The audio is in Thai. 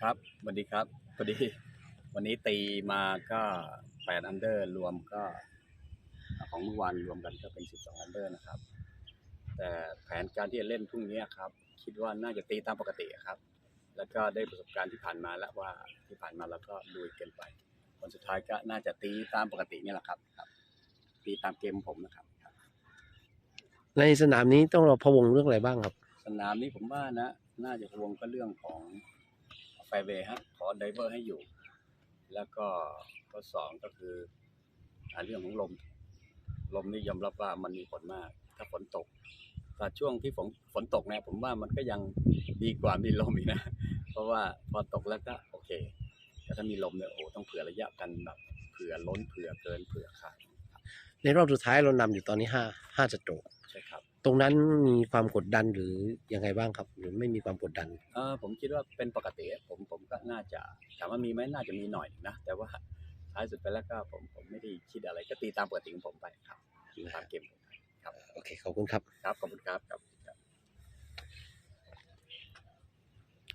ครับสวัสดีครับพอดี วันนี้ตีมาก็แปดอันเดอร์รวมก็ของเมื่อวานรวมกันก็เป็นสิบสองอันเดอร์นะครับ แต่แผนการที่จะเล่นพรุ่งนี้ครับ คิดว่าน่าจะตีตามปกติครับ แล้วก็ได้ประสบการณ์ที่ผ่านมาแล้วว่าที่ผ่านมาเราก็ลุยเกินไปผลสุดท้ายก็น่าจะตีตามปกตินี่แหละครับครับ ตีตามเกมผมนะครับ ในสนามนี้ต้องเราพะวงเรื่องอะไรบ้างครับ สนามนี้ผมว่านะ น่าจะพะวงก็เรื่องของ ไฟเวย์ฮะขอไดเวอร์ให้อยู่ แล้วก็ข้อสองก็คืออ่าเรื่องของลม ลมนี่ยอมรับว่ามันมีผลมาก ถ้าฝนตกแต่ช่วงที่ฝนฝนตกเนี่ยผมว่ามันก็ยังดีกว่ามีลมอีกนะ เพราะว่าพอตกแล้วก็โอเค แต่ถ้ามีลมเนี่ยโอ้ต้องเผื่อระยะกันแบบเผื่อล้นเผื่อเกินเผื่อขาดในรอบสุดท้ายเรานำอยู่ตอนนี้ห้าห้าสโตรกใช่ครับ ตรงนั้นมีความกดดันหรือยังไงบ้างครับ หรือไม่มีความกดดัน เออผมคิดว่าเป็นปกติผมผมก็น่าจะถามว่ามีไหมน่าจะมีหน่อยนะ แต่ว่าท้ายสุดไปแล้วก็ผมผมไม่ได้คิดอะไรก็ตีตามปกติของผมไปครับตีตามเกมผมไปครับโอเคขอบคุณครับครับขอบคุณครับครับ